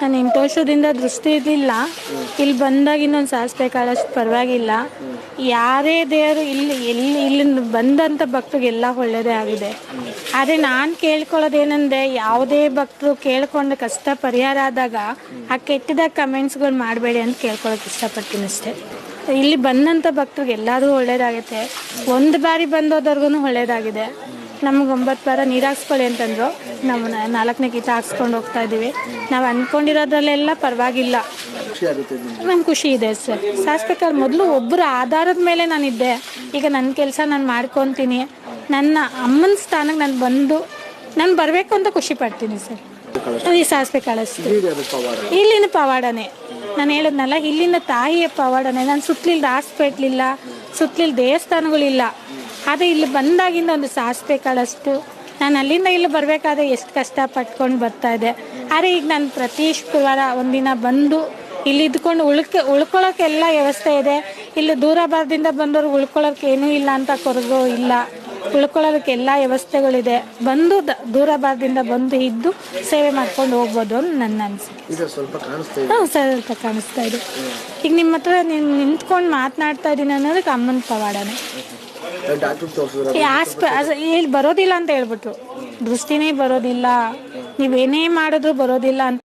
ನಾನು ಎಂಟು ವರ್ಷದಿಂದ ದೃಷ್ಟಿ ಇರಲಿಲ್ಲ ಇಲ್ಲಿ ಬಂದಾಗ ಇನ್ನೊಂದು ಸಾಧಿಸ್ಬೇಕಾದಷ್ಟು ಪರವಾಗಿಲ್ಲ. ಯಾರೇ ದೇವರು ಇಲ್ಲಿ ಎಲ್ಲಿ ಇಲ್ಲಿ ಬಂದಂಥ ಭಕ್ತರಿಗೆಲ್ಲ ಒಳ್ಳೆಯದೇ ಆಗಿದೆ. ಆದರೆ ನಾನು ಕೇಳ್ಕೊಳ್ಳೋದೇನೆಂದರೆ ಯಾವುದೇ ಭಕ್ತರು ಕೇಳ್ಕೊಂಡ ಕಷ್ಟ ಪರಿಹಾರ ಆದಾಗ ಆ ಕೆಟ್ಟದಾಗ ಕಮೆಂಟ್ಸ್ಗಳು ಮಾಡಬೇಡಿ ಅಂತ ಕೇಳ್ಕೊಳಕ್ಕೆ ಇಷ್ಟಪಡ್ತೀನಿ ಅಷ್ಟೇ. ಇಲ್ಲಿ ಬಂದಂಥ ಭಕ್ತರಿಗೆ ಒಳ್ಳೇದಾಗುತ್ತೆ ಒಂದು ಬಾರಿ ಬಂದೋದವ್ರಿಗೂ ಒಳ್ಳೇದಾಗಿದೆ ನಮ್ಗೆ ಒಂಬತ್ತು ವಾರ ನೀರು ಹಾಕ್ಸ್ಕೊಳ್ಳಿ ಅಂತಂದ್ರು. ನಾವು ನಾಲ್ಕನೇ ಗೀತ ಹಾಕ್ಸ್ಕೊಂಡು ಹೋಗ್ತಾ ಇದ್ದೀವಿ ನಾವು ಅಂದ್ಕೊಂಡಿರೋದ್ರಲ್ಲೆಲ್ಲ ಪರವಾಗಿಲ್ಲ. ಖುಷಿ ನಂಗೆ ಖುಷಿ ಇದೆ ಸರ್. ಶಾಸ್ತ್ರಕಾರ್ ಮೊದಲು ಒಬ್ಬರ ಆಧಾರದ ಮೇಲೆ ನಾನಿದ್ದೆ. ಈಗ ನನ್ನ ಕೆಲಸ ನಾನು ಮಾಡ್ಕೊತೀನಿ. ನನ್ನ ಅಮ್ಮನ ಸ್ಥಾನಕ್ಕೆ ನಾನು ಬಂದು ನಾನು ಬರಬೇಕು ಅಂತ ಖುಷಿ ಪಡ್ತೀನಿ ಸರ್. ಈ ಸಾಸಿವೆ ಕಳಿಸ್ತೀನಿ. ಇಲ್ಲಿನ ಪವಾಡನೆ. ನಾನು ಹೇಳಿದ್ನಲ್ಲ, ಇಲ್ಲಿನ ತಾಯಿಯ ಪವಾಡನೆ. ನಾನು ಸುತ್ತಲಿಲ್ಲ ಹಾಸ್ಪಿಟ್ಲಿಲ್ಲ ಸುತ್ತಲಿಲ್ಲ ದೇವಸ್ಥಾನಗಳಿಲ್ಲ. ಆದರೆ ಇಲ್ಲಿ ಬಂದಾಗಿಂದ ಒಂದು ಸಾಸಿವೆ ಕಾಳಷ್ಟು ನಾನು ಅಲ್ಲಿಂದ ಇಲ್ಲಿ ಬರಬೇಕಾದ್ರೆ ಎಷ್ಟು ಕಷ್ಟ ಪಟ್ಕೊಂಡು ಬರ್ತಾ ಇದ್ದೆ. ಆದರೆ ಈಗ ನಾನು ಪ್ರತಿ ಶುಕ್ರವಾರ ಒಂದಿನ ಬಂದು ಇಲ್ಲಿ ಇದ್ಕೊಂಡು ಉಳ್ಕ ಉಳ್ಕೊಳ್ಳೋಕೆಲ್ಲ ವ್ಯವಸ್ಥೆ ಇದೆ. ಇಲ್ಲಿ ದೂರ ಬರದಿಂದ ಬಂದವ್ರು ಉಳ್ಕೊಳ್ಳೋಕೆ ಏನೂ ಇಲ್ಲ ಅಂತ ಕೊರಗೋ ಇಲ್ಲ. ಉಳ್ಕೊಳ್ಳೋದಕ್ಕೆ ಎಲ್ಲ ವ್ಯವಸ್ಥೆಗಳಿದೆ. ಬಂದು ದೂರ ಬಾರದಿಂದ ಬಂದು ಇದ್ದು ಸೇವೆ ಮಾಡ್ಕೊಂಡು ಹೋಗ್ಬೋದು ಅಂತ ನನ್ನ ಅನಿಸಿಕೆ. ಹಾಂ ಸ್ವಲ್ಪ ಕಾಣಿಸ್ತಾ ಇದೆ. ಈಗ ನಿಮ್ಮ ಹತ್ರ ನೀನು ನಿಂತ್ಕೊಂಡು ಮಾತನಾಡ್ತಾ ಇದ್ದೀನಿ ಅನ್ನೋದಕ್ಕೆ ಅಮ್ಮನ ಪವಾಡನೆ. ಆಸ್ಪ ಇಲ್ಲಿ ಬರೋದಿಲ್ಲ ಅಂತ ಹೇಳ್ಬಿಟ್ರು. ದೃಷ್ಟಿನೇ ಬರೋದಿಲ್ಲ. ನೀವೇನೇ ಮಾಡಿದ್ರು ಬರೋದಿಲ್ಲ ಅಂತ.